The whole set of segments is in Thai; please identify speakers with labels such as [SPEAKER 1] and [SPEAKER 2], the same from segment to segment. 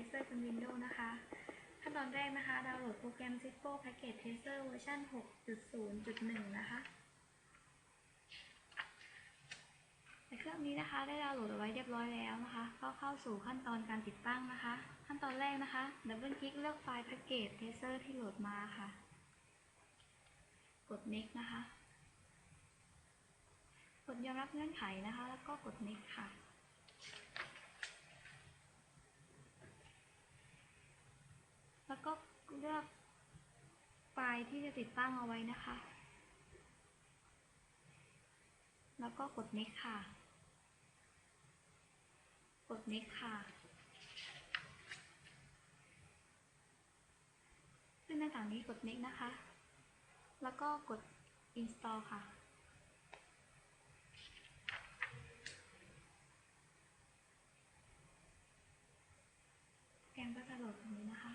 [SPEAKER 1] Tester บน Windows นะคะ ขั้นตอนแรกนะคะ ดาวน์โหลดโปรแกรม Cisco Package Tester เวอร์ชัน6.0.1 นะคะในเครื่องนี้นะคะได้ดาวน์โหลดเอาไว้เรียบร้อยแล้วนะคะก็เข้าสู่ขั้นตอนการติดตั้งนะคะ ขั้นตอนแรกนะคะดับเบิลคลิกเลือกไฟล์ Package Tester ที่โหลดมาค่ะ กด Next นะคะ กดยอมรับเงื่อนไขนะคะ แล้วก็กด Next ค่ะ แล้วก็เลือกไฟล์ที่จะติดตั้งเอาไว้นะคะ แล้วก็กด next ค่ะ กด next ค่ะซึ่งในต่างนี้กด next นะคะ แล้วก็กด install ค่ะ แกมก็จะโหลดตรงนี้นะคะ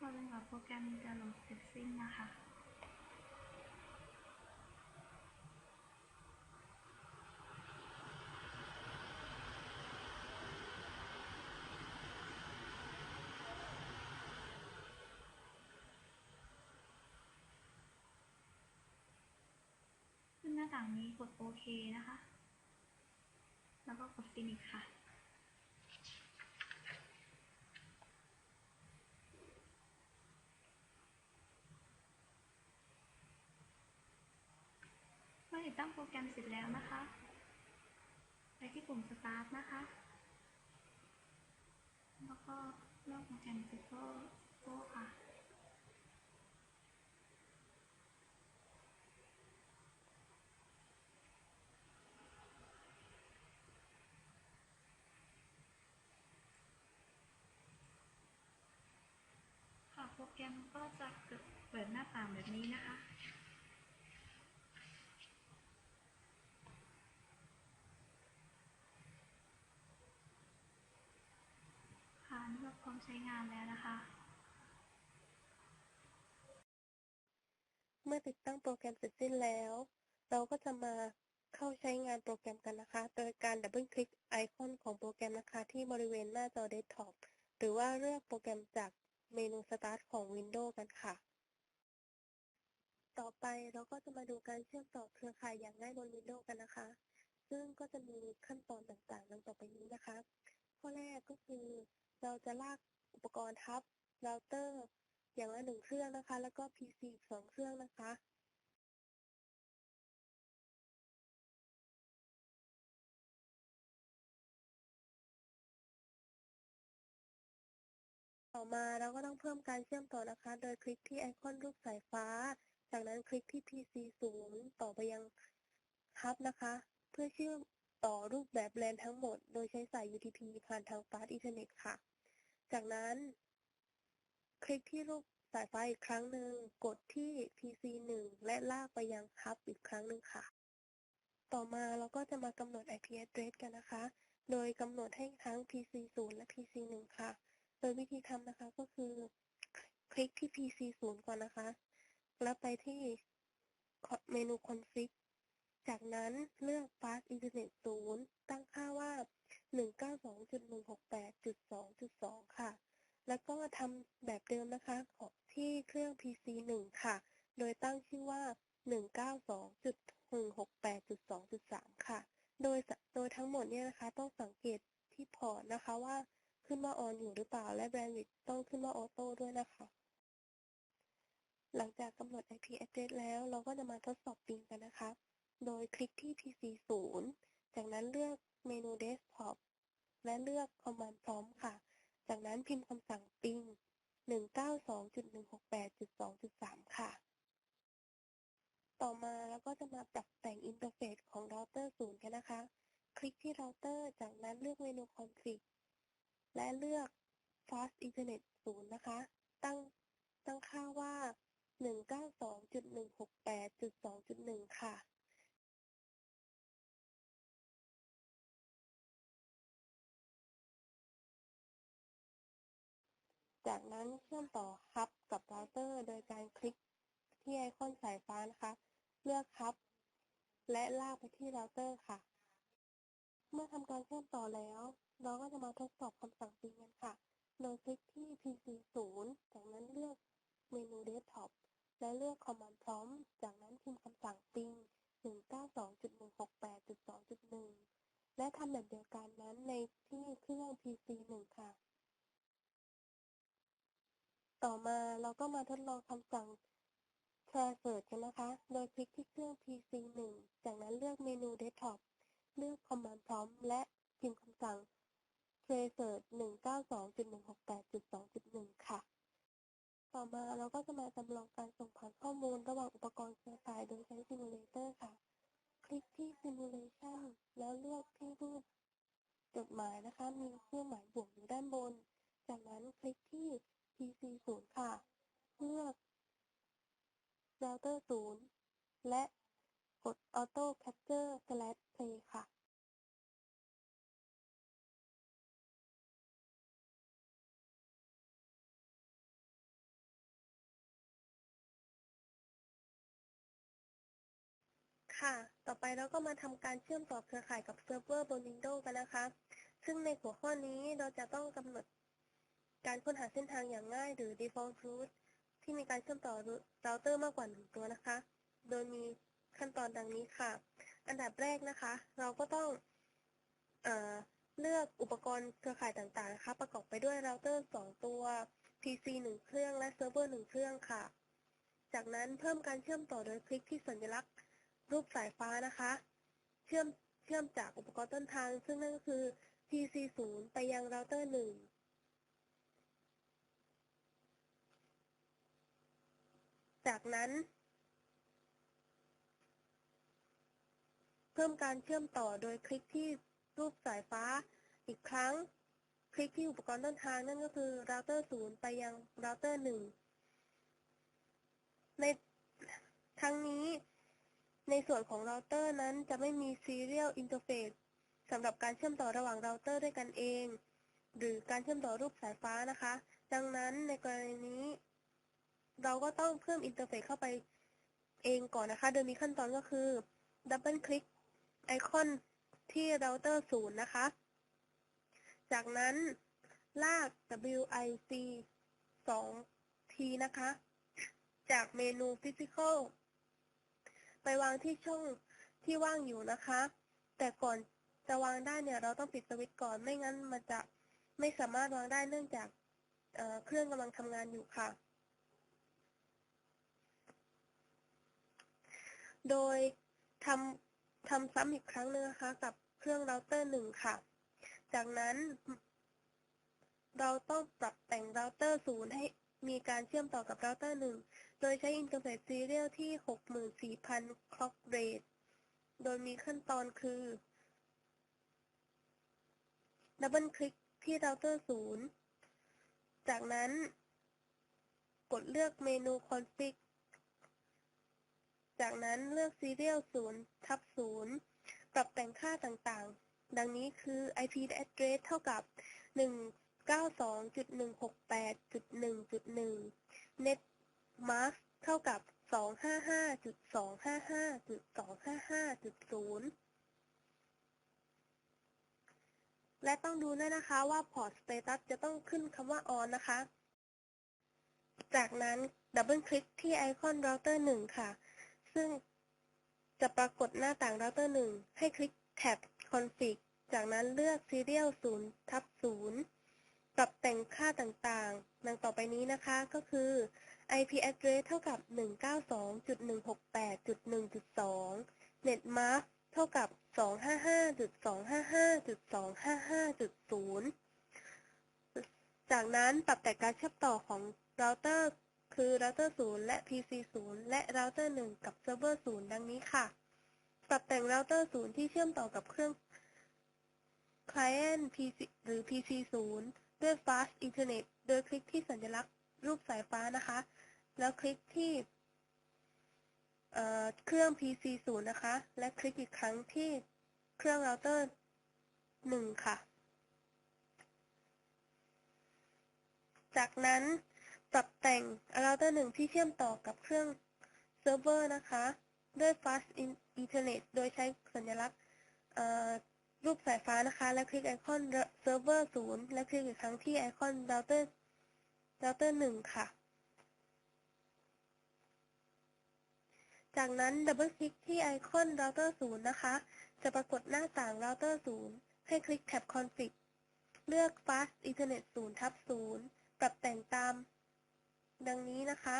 [SPEAKER 1] พอเป็นกับ โปรแกรมจะโหลดเสร็จสิ้นนะคะ ขึ้นหน้าต่างนี้กดโอเคนะคะ แล้วก็กด finish ค่ะ ติดตั้งโปรแกรมเสร็จแล้วนะคะ ไปที่ปุ่ม Start นะคะ แล้วก็เลือกโปรแกรม Cisco Go ค่ะ ค่ะโปรแกรมก็จะเปิดหน้าต่างแบบนี้นะคะ ค่ะนี่ก็พ ร้อมใช้งานแล้วนะคะ
[SPEAKER 2] เมื่อติดตั้งโปรแกรมเสร็จสิ้นแล้ว เราก็จะมาเข้าใช้งานโปรแกรมกันนะคะ โดยการดับเบิลคลิกไอคอนของโปรแกรมนะคะ ที่บริเวณหน้าจอเดสก์ท็อปหรือว่าเลือกโปรแกรมจากเมนูสตาร์ทของ Windows กันค่ะ ต่อไปเราก็จะมาดูการเชื่อมต่อเครือข่ายอย่างง่ายบน Windows กันนะคะ ซึ่งก็จะมีขั้นตอนต่างๆดังต่อไปนี้นะคะ ข้อแรกก็คือ เราจะลากอุปกรณ์ทับเราเตอร์อย่างละหนึ่งเครื่องนะคะ แล้วก็ PC อีสองเครื่องนะคะต่อมาเราก็ต้องเพิ่มการเชื่อมต่อนะคะ โดยคลิกที่ไอคอนรูปสายฟ้า จากนั้นคลิกที่ PC 0 ต่อไปยัง Hub นะคะ เพื่อเชื่อม ต่อรูปแบบแลนทั้งหมด โดยใช้สาย UDP ผ่านทาง Fast Ethernet ค่ะ จากนั้น คลิกที่รูปสายไฟอีกครั้งหนึ่ง กดที่ PC 1 และลากไปยัง Hub อีกครั้งหนึ่งค่ะ ต่อมาเราก็จะมากำหนด IP address กันนะคะ โดยกำหนดให้ทั้ง PC 0 และ PC 1 ค่ะ โดยวิธีทำนะคะก็คือ คลิกที่ PC 0 ก่อนนะคะ แล้วไปที่เมนู config จากนั้นเลือก Fast Internet 0 ตั้งค่าว่า 192.168.2.2 ค่ะ แล้วก็ทำแบบเดิมนะคะของที่เครื่อง PC 1 ค่ะ โดยตั้งชื่อว่า 192.168.2.3 ค่ะ โดยโดยทั้งหมดเนี่ยนะคะ ต้องสังเกตที่พอร์ตนะคะว่าขึ้นว่า on อยู่หรือเปล่า และ bandwidth ต้องขึ้นว่า auto ด้วยนะคะ หลังจากกำหนด IP address แล้วเราก็จะมาทดสอบปิงกันนะคะ โดยคลิกที่ PC 0จากนั้นเลือกเมนู Desktop และเลือก Command Prompt ค่ะ จากนั้นพิมพ์คำสั่ง ping 192.168.2.3 ค่ะ ต่อมาเราก็จะมาปรับแต่งอินเทอร์เฟซของเราเตอร์0กันนะคะ คลิกที่เราเตอร์จากนั้นเลือกเมนู Config และเลือก Fast Ethernet 0 นะคะ ตั้งตั้งค่าว่า 192.168.2.1 ค่ะ จากนั้นเชื่อมต่อฮับกับเราเตอร์ โดยการคลิกที่ไอคอนสายฟ้านะคะ เลือกฮับ และลากไปที่เราเตอร์ค่ะ เมื่อทำการเชื่อมต่อแล้ว เราก็จะมาทดสอบคำสั่งปิงกันค่ะ โดยคลิกที่ PC 0จากนั้นเลือกเมนูเดสก์ท็อปและเลือก Command Prompt จากนั้นพิมพ์คำสั่งปิง192.168.2.1 และทำแบบเดียวกันนั้นในที่เครื่อง PC 1 ค่ะ ต่อมาเราก็มาทดลองคำสั่ง Transfer กันนะคะ โดยคลิกที่เครื่อง PC 1 จากนั้นเลือกเมนู Desktop เลือก Command Prompt และพิมพ์คำสั่ง Transfer 192.168.2.1 ค่ะ ต่อมาเราก็จะมาจำลองการส่งผ่านข้อมูลระหว่างอุปกรณ์เครือข่ายโดยใช้ Simulator ค่ะ คลิกที่ Simulation แล้วเลือกที่รูปจดหมายนะคะ มีเครื่องหมายบวกอยู่ด้านบน จากนั้นคลิกที่ PC 0 ค่ะ เลือก Router 0 และกด Auto Capture Slash Play ค่ะค่ะ ต่อไปเราก็มาทำการเชื่อมต่อเครือข่ายกับเซิร์ฟเวอร์บน Windows กันนะคะ ซึ่งในหัวข้อนี้เราจะต้องกำหนด การค้นหาเส้นทางอย่างง่ายหรือ default route ที่มีการเชื่อมต่อเราเตอร์มากกว่าหนึ่งตัวนะคะ โดยมีขั้นตอนดังนี้ค่ะ อันดับแรกนะคะ เราก็ต้องเอเลือกอุปกรณ์เครือข่ายต่างๆนะคะประกอบไปด้วยเราเตอร์ 2 ตัว PC 1 เครื่องและเซิร์ฟเวอร์ 1 เครื่องค่ะ จากนั้นเพิ่มการเชื่อมต่อโดยคลิกที่สัญลักษณ์ รูปสายฟ้านะคะ เชื่อมเชื่อมจากอุปกรณ์ต้นทาง ซึ่งนั่นก็คือ PC 0ไปยังเราเตอร์ 1 จากนั้น เพิ่มการเชื่อมต่อโดยคลิกที่รูปสายฟ้าอีกครั้ง คลิกที่อุปกรณ์ต้นทางนั่นก็คือเราเตอร์0ไปยังเราเตอร์1ในทั้งนี้ ในส่วนของเราเตอร์นั้นจะไม่มี Serial Interface สำหรับการเชื่อมต่อระหว่างเราเตอร์ด้วยกันเอง หรือการเชื่อมต่อรูปสายฟ้านะคะ ดังนั้นในกรณีนี้ เราก็ต้องเพิ่มอินเทอร์เฟซเข้าไปเองก่อนนะคะ โดยมีขั้นตอนก็คือดับเบิลคลิกไอคอนที่เราเตอร์ศูนย์นะคะ จากนั้นลาก WIC 2 ทีนะคะ จากเมนู Physical ไปวางที่ช่องที่ว่างอยู่นะคะ แต่ก่อนจะวางได้เนี่ยเราต้องปิดสวิตช์ก่อน ไม่งั้นมันจะไม่สามารถวางได้เนื่องจากเเครื่องกำลังทำงานอยู่ค่ะ โดยทำทำซ้ำอีกครั้งหนึ่งนะคะ กับเครื่องเราเตอร์หนึ่งค่ะ จากนั้น เราต้องปรับแต่งเราเตอร์ศูนย์ให้มีการเชื่อมต่อกับเราเตอร์หนึ่งโดยใช้อินเทอร์เฟซซีเรียลที่ 64,000 clock rate โดยมีขั้นตอนคือดับเบิลคลิกที่เราเตอร์ศูนย์จากนั้น กดเลือกเมนู config จากนั้นเลือก serial 0ทับ0ปรับแต่งค่าต่างๆ ดังนี้คือ IP address เท่ากับ 192.168.1.1 net mask เท่ากับ 255.255.255.0 และต้องดูด้วยนะคะว่า port status จะต้องขึ้นคำว่า on นะคะ จากนั้นดับเบิลคลิกที่ไอคอนเราเตอร์1ค่ะ ซึ่งจะปรากฏหน้าต่างเราเตอร์1ให้คลิกแท็บ config จากนั้นเลือก serial 0ทับ0ปรับแต่งค่าต่างๆ ดังต่อไปนี้นะคะก็คือ IP address เท่ากับ 192.168.1.2 net mask เท่ากับ 255.255.255.0 จากนั้นปรับแต่งการเชื่อมต่อของเราเตอร์ คือเราเตอร์0และ PC 0และเราเตอร์1กับเซิร์ฟเวอร์0ดังนี้ค่ะ ปรับแต่งเราเตอร์0ที่เชื่อมต่อกับเครื่อง Client PC หรือ PC 0ด้วย Fast Internet โดยคลิกที่สัญลักษณ์รูปสายฟ้านะคะ แล้วคลิกที่เครื่อง PC 0นะคะ และคลิกอีกครั้งที่เครื่องเราเตอร์1ค่ะ จากนั้น ปรับแต่งเราเตอร์หนึ่งที่เชื่อมต่อกับเครื่องเซิร์ฟเวอร์นะคะ ด้วย Fast Ethernet โดยใช้สัญลักษณ์รูปสายฟ้านะคะ และคลิกไอคอนเซิร์ฟเวอร์ศูนย์และคลิกอีกครั้งที่ไอคอนเราเตอร์เราเตอร์หนึ่งค่ะ จากนั้นดับเบิลคลิกที่ไอคอนเราเตอร์ศูนย์นะคะ จะปรากฏหน้าต่างเราเตอร์ศูนย์ให้คลิกแท็บ config เลือก fast ethernet 0ทับ0ปรับแต่งตาม ดังนี้นะคะ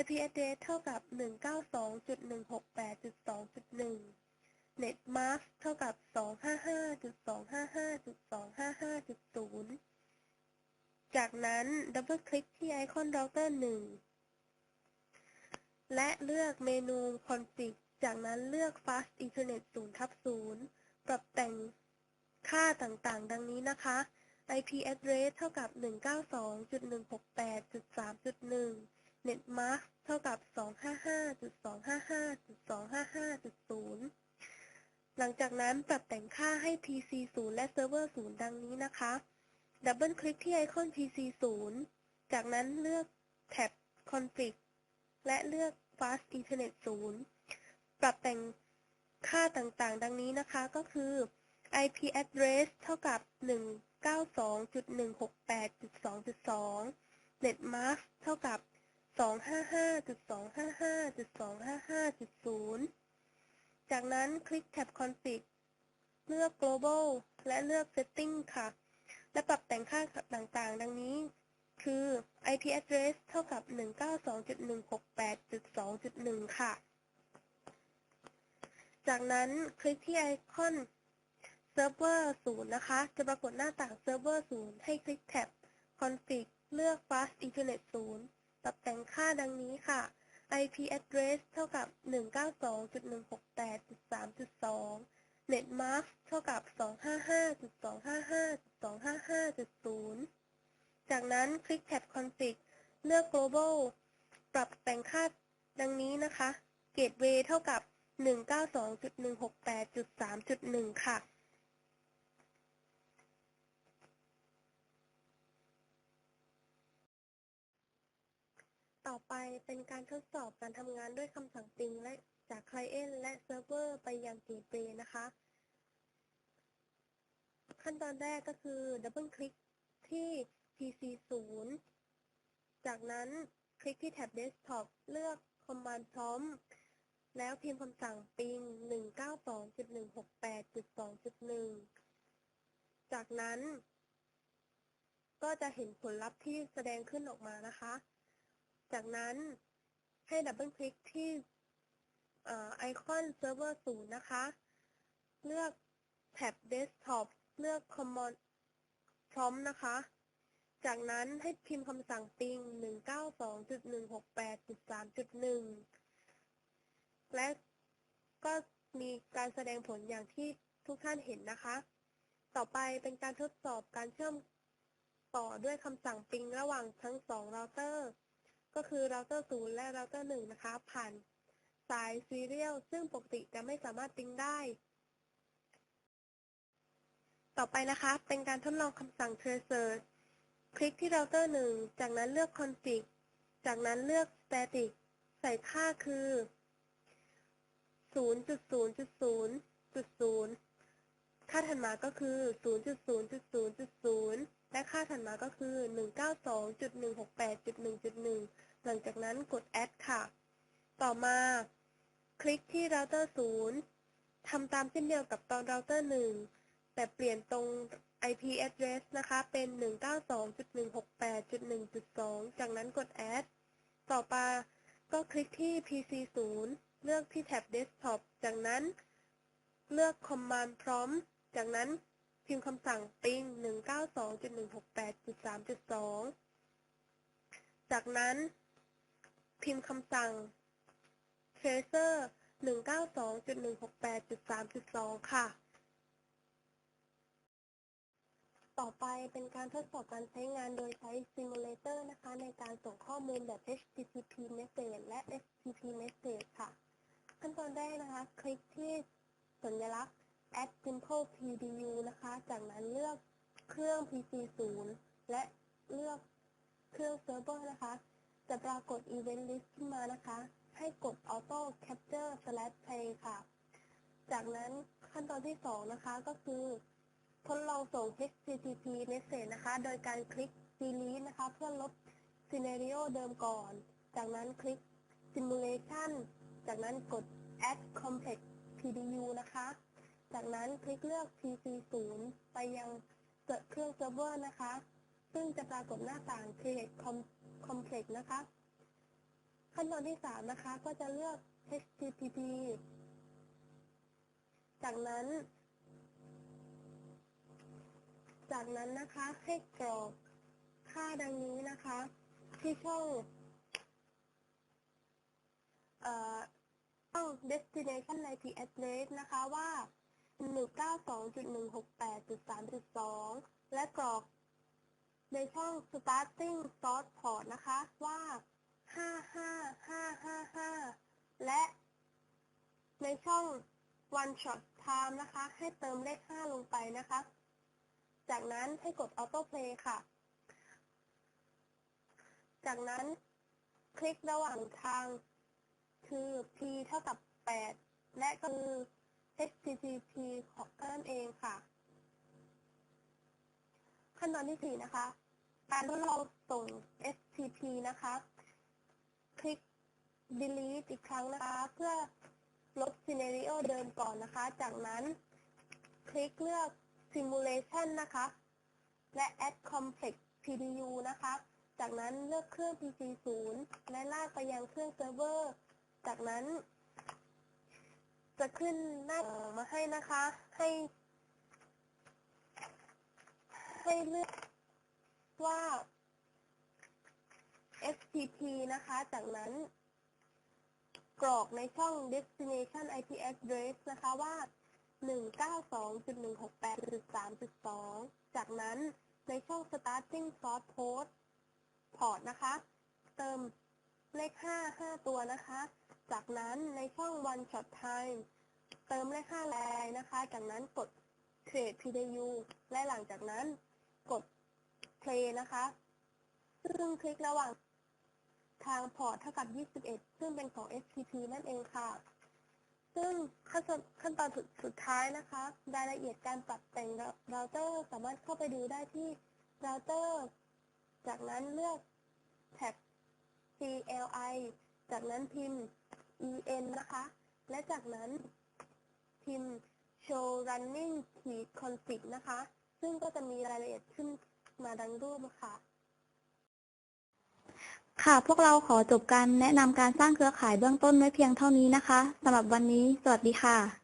[SPEAKER 2] IP address เท่ากับ 192.168.2.1 Net mask เท่ากับ 255.255.255.0 จากนั้นดับเบิลคลิกที่ไอคอนเราเตอร์1และเลือกเมนู config จากนั้นเลือก fast ethernet 0ทับ0ปรับแต่งค่าต่างๆ ดังนี้นะคะ IP address เท่ากับ 192.168.3.1 Net mask เท่ากับ 255.255.255.0 หลังจากนั้นปรับแต่งค่าให้ PC 0 และ Server 0 ดังนี้นะคะ ดับเบิลคลิกที่ไอคอน PC 0 จากนั้นเลือกแท็บ config และเลือก fast ethernet 0 ปรับแต่งค่าต่างๆ ดังนี้นะคะ ก็คือ IP address เท่ากับ 92.168.2.2 Net mask เท่ากับ 255.255.255.0 จากนั้นคลิกแท็บ config เลือก global และเลือก setting ค่ะ และปรับแต่งค่าต่างๆ ดังนี้ คือ IP address เท่ากับ 192.168.2.1 ค่ะ จากนั้นคลิกที่ไอคอน Server 0นย์นะคะ จะปรากฏหน้าต่าง Server 0ให้คลิกแท็บ Config เลือก Fast Ethernet 0ปรับแต่งค่าดังนี้ค่ะ IP address เท่ากับ 192.168.3.2 Net mask เท่ากับ 255.255.255.0 จากนั้นคลิกแท็บ Config เลือก Global ปรับแต่งค่าดังนี้นะคะ Gateway เท่ากับ 192.168.3.1 ค่ะ ต่อไป เป็นการทดสอบการทำงานด้วยคำสั่ง ping และจาก Client และ Server ไปยัง Gateway นะคะ ขั้นตอนแรกก็คือดับเบิลคลิกที่ PC 0จากนั้นคลิกที่แท็บ Desktop เลือก Command Prompt แล้วพิมพ์คำสั่ง ping 192.168.2.1 จากนั้น ก็จะเห็นผลลัพธ์ที่แสดงขึ้นออกมานะคะ จากนั้นให้ดับเบิลคลิกที่ไอคอน Server 0นย์นะคะ เลือกแท็บ Desktop เลือก Command Prompt นะคะ จากนั้นให้พิมพ์คำสั่ง ping 192.168.3.1 และก็มีการแสดงผลอย่างที่ทุกท่านเห็นนะคะ ต่อไปเป็นการทดสอบการเชื่อมต่อด้วยคำสั่ง ping ระหว่างทั้งสองเราเตอร์ ก็คือเราเตอร์0และเราเตอร์1นะคะ ผ่านสายซีเรียลซึ่งปกติจะไม่สามารถ ping ได้ ต่อไปนะคะ เป็นการทดลองคำสั่ง tracer คลิกที่เราเตอร์1จากนั้นเลือก config จากนั้นเลือก static ใส่ค่าคือ 0.0.0.0 ค่าถัดมาก็คือ 0.0.0.0 และค่าถัดมาก็คือ 192.168.1.1 หลังจากนั้นกด add ค่ะ ต่อมา คลิกที่เราเตอร์0ทำตามเช่นเดียวกับตอนเราเตอร์1แต่เปลี่ยนตรง IP address นะคะ เป็น 192.168.1.2 จากนั้นกด add ต่อไปก็คลิกที่ PC 0เลือกที่แท็บ Desktop จากนั้น เลือก Command Prompt จากนั้น พิมพ์คำสั่ง ping 192.168.3.2 จากนั้น พิมพ์คำสั่ง tracer 192.168.3.2 ค่ะ ต่อไปเป็นการทดสอบการใช้งานโดยใช้ Simulator นะคะ ในการส่งข้อมูลแบบ HTTP Message และ FTP Message ค่ะ ขั้นตอนแรกนะคะ คลิกที่สัญลักษณ์ add simple PDU นะคะ จากนั้นเลือกเครื่อง PC 0และเลือกเครื่องเซิร์ฟเวอร์นะคะ จะปรากฏ Event List ขึ้นมานะคะ ให้กด Auto Capture Slash Play ค่ะ จากนั้นขั้นตอนที่ 2 นะคะก็คือทดลองส่ง HTTP message นะคะ โดยการคลิก Delete นะคะ เพื่อลบ Scenario เดิมก่อน จากนั้นคลิก Simulation จากนั้นกด Add Complex PDU นะคะ จากนั้นคลิกเลือก PC0 ไปยังเครื่องเซิร์ฟเวอร์นะคะ ซึ่งจะปรากฏหน้าต่าง Create Com- Complex นะคะ ขั้นตอนที่ 3 นะคะ ก็จะเลือก HTTP จากนั้น จากนั้นนะคะให้กรอกค่าดังนี้นะคะ ที่ช่องเอ่อช่อง destination IP address นะคะว่า 192.168.3.2 และกรอกในช่อง starting source port นะคะว่า 55555 และในช่อง one shot time นะคะ ให้เติมเลข 5 ลงไปนะคะ จากนั้นให้กด auto play ค่ะ จากนั้นคลิกระหว่างทางคือ p เท่ากับ 8 และคือ http ของนั่นเองค่ะ ขั้นตอนที่ 4 นะคะ การทดลองส่ง STP นะคะ คลิก delete อีกครั้งนะคะ เพื่อลบ scenario เดิมก่อนนะคะ จากนั้น คลิกเลือก simulation นะคะ และ add complex PDU นะคะ จากนั้นเลือกเครื่อง PC 0และลากไปยังเครื่องเซิร์ฟเวอร์ จากนั้น จะขึ้นหน้ามาให้นะคะ ให้ ให้เลือกว่า FTP นะคะ จากนั้น กรอกในช่อง destination IP address นะคะว่า 192.168.3.2 จากนั้นในช่อง starting source port port นะคะ เติมเลข 5 5 ตัวนะคะ จากนั้นในช่อง one shot time เติมเลข5แรงนะคะ จากนั้นกด create PDU และหลังจากนั้นกด play นะคะ ซึ่งคลิกระหว่างทางพอร์ตเท่ากับ 21 ซึ่งเป็นของ STP นั่นเองค่ะ ซึ่งขั้นตอนขั้นตอนสุดสุดท้ายนะคะ รายละเอียดการปรับแต่งเราเตอร์สามารถเข้าไปดูได้ที่เราเตอร์จากนั้นเลือกแท็บ CLI จากนั้นพิมพ์ EN นะคะ และจากนั้นพิมพ์ show running key config นะคะ ซึ่งก็จะมีรายละเอียดขึ้นมาดังรูปค่ะ
[SPEAKER 1] ค่ะพวกเราขอจบการแนะนำการสร้างเครือข่ายเบื้องต้นไว้เพียงเท่านี้นะคะสำหรับวันนี้ สวัสดีค่ะ